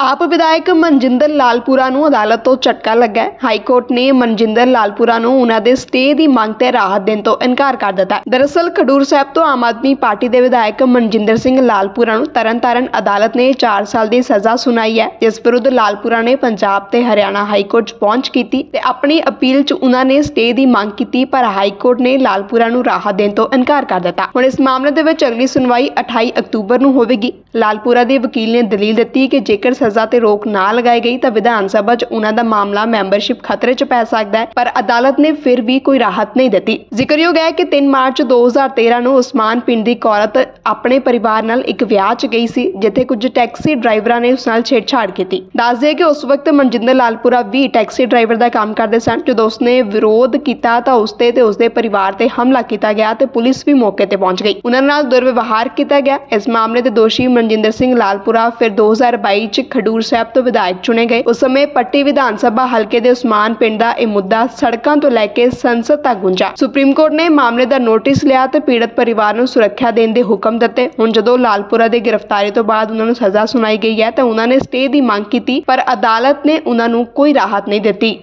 ਆਪ ਵਿਧਾਇਕ ਮਨਜਿੰਦਰ ਲਾਲਪੁਰਾ ਨੂੰ ਅਦਾਲਤ ਤੋਂ ਝਟਕਾ ਲੱਗਾ ਹੈ। ਹਾਈ ਕੋਰਟ ਨੇ ਮਨਜਿੰਦਰ ਲਾਲਪੁਰਾ ਨੂੰ ਉਹਨਾਂ ਦੇ ਸਟੇ ਦੀ ਮੰਗ ਤੇ ਰਾਹਤ ਦੇਣ ਤੋਂ ਇਨਕਾਰ ਕਰ ਦਿੱਤਾ ਹੈ। ਦਰਅਸਲ, ਖਡੂਰ ਸਾਹਿਬ ਤੋਂ ਆਮ ਆਦਮੀ ਪਾਰਟੀ ਦੇ ਵਿਧਾਇਕ ਮਨਜਿੰਦਰ ਸਿੰਘ ਲਾਲਪੁਰਾ ਨੂੰ ਤਰਨਤਾਰਨ ਅਦਾਲਤ ਨੇ 4 ਸਾਲ ਦੀ ਸਜ਼ਾ ਸੁਣਾਈ ਹੈ, ਜਿਸ ਵਿਰੁੱਧ ਲਾਲਪੁਰਾ ਨੇ ਪੰਜਾਬ ਤੇ ਹਰਿਆਣਾ ਹਾਈ ਕੋਰਟ 'ਚ ਪਹੁੰਚ ਕੀਤੀ ਤੇ ਆਪਣੀ ਅਪੀਲ 'ਚ ਉਹਨਾਂ ਨੇ ਸਟੇ ਦੀ ਮੰਗ ਕੀਤੀ, ਪਰ ਹਾਈ ਕੋਰਟ ਨੇ ਲਾਲਪੁਰਾ ਨੂੰ ਰਾਹਤ ਦੇਣ ਤੋਂ ਇਨਕਾਰ ਕਰ ਦਿੱਤਾ। ਹੁਣ ਇਸ ਮਾਮਲੇ ਦੇ ਵਿੱਚ ਅਗਲੀ ਸੁਣਵਾਈ 28 ਅਕਤੂਬਰ ਨੂੰ ਹੋਵੇਗੀ। ਲਾਲਪੁਰਾ ਦੇ ਵਕੀਲ ਨੇ ਦਲੀਲ ਦਿੱਤੀ ਕਿ ਜੇਕਰ ਸਜ਼ਾ ਤੇ ਰੋਕ ਨਾ ਲਗਾਈ ਗਈ ਤਾਂ ਵਿਧਾਨ ਸਭਾ 'ਚ ਉਹਨਾਂ ਦਾ ਮਾਮਲਾ ਮੈਂਬਰਸ਼ਿਪ ਖਤਰੇ 'ਚ ਪੈ ਸਕਦਾ ਹੈ, ਪਰ ਅਦਾਲਤ ਨੇ ਫਿਰ ਵੀ ਕੋਈ ਰਾਹਤ ਨਹੀਂ ਦਿੱਤੀ। ਜ਼ਿਕਰਯੋਗ ਹੈ ਕਿ 3 ਮਾਰਚ 2013 ਨੂੰ ਉਸਮਾਨ ਪਿੰਡ ਦੀ ਇੱਕ ਔਰਤ ਆਪਣੇ ਪਰਿਵਾਰ ਨਾਲ ਇੱਕ ਵਿਆਹ 'ਚ ਗਈ ਸੀ, ਜਿੱਥੇ ਕੁਝ ਟੈਕਸੀ ਡਰਾਈਵਰਾਂ ਨੇ ਉਸ ਨਾਲ ਛੇੜਛਾੜ ਕੀਤੀ। ਦੱਸਦੇ ਕਿ ਉਸ ਵਕਤ ਮਨਜਿੰਦਰ ਲਾਲਪੁਰਾ ਵੀ ਟੈਕਸੀ ਡਰਾਈਵਰ ਦਾ ਕੰਮ ਕਰਦੇ ਸਨ। ਜਦੋਂ ਉਸਨੇ ਵਿਰੋਧ ਕੀਤਾ ਤਾਂ ਉਸਤੇ ਤੇ ਉਸਦੇ ਪਰਿਵਾਰ ਤੇ ਹਮਲਾ ਕੀਤਾ ਗਿਆ ਤੇ ਪੁਲਿਸ ਵੀ ਮੌਕੇ ਤੇ ਪਹੁੰਚ ਗਈ। ਉਹਨਾਂ ਨਾਲ ਦੁਰਵਿਵਹਾਰ ਕੀਤਾ ਗਿਆ। ਇਸ ਮਾਮਲੇ ਦੇ ਦੋਸ਼ੀ ਮਨਜਿੰਦਰ ਸਿੰਘ ਲਾਲਪੁਰਾ ਫਿਰ 2022 ਚ ਖਡੂਰ ਸਾਹਿਬ ਤੋਂ ਵਿਧਾਇਕ ਚੁਣੇ ਗਏ। ਉਸ ਸਮੇਂ ਪੱਟੀ ਵਿਧਾਨ ਸਭਾ ਹਲਕੇ ਦੇ ਉਸਮਾਨ ਪਿੰਡ ਦਾ ਇਹ ਮੁੱਦਾ ਸੜਕਾਂ ਤੋਂ ਲੈ ਕੇ ਸੰਸਦ ਤੱਕ ਗੁੰਜਾ। ਸੁਪਰੀਮ ਕੋਰਟ ਨੇ ਮਾਮਲੇ ਦਾ ਨੋਟਿਸ ਲਿਆ ਤੇ ਪੀੜਤ ਪਰਿਵਾਰ ਨੂੰ ਸੁਰੱਖਿਆ ਦੇਣ ਦੇ ਹੁਕਮ ਦਿੱਤੇ। ਹੁਣ ਜਦੋਂ ਲਾਲਪੁਰਾ ਦੇ ਗ੍ਰਿਫਤਾਰੀ ਤੋਂ ਬਾਅਦ ਉਹਨਾਂ ਨੂੰ ਸਜ਼ਾ ਸੁਣਾਈ ਗਈ ਹੈ ਤਾਂ ਉਹਨਾਂ ਨੇ ਸਟੇ ਦੀ ਮੰਗ ਕੀਤੀ, ਪਰ ਅਦਾਲਤ ਨੇ ਉਹਨਾਂ ਨੂੰ ਕੋਈ ਰਾਹਤ ਨਹੀਂ ਦਿੱਤੀ।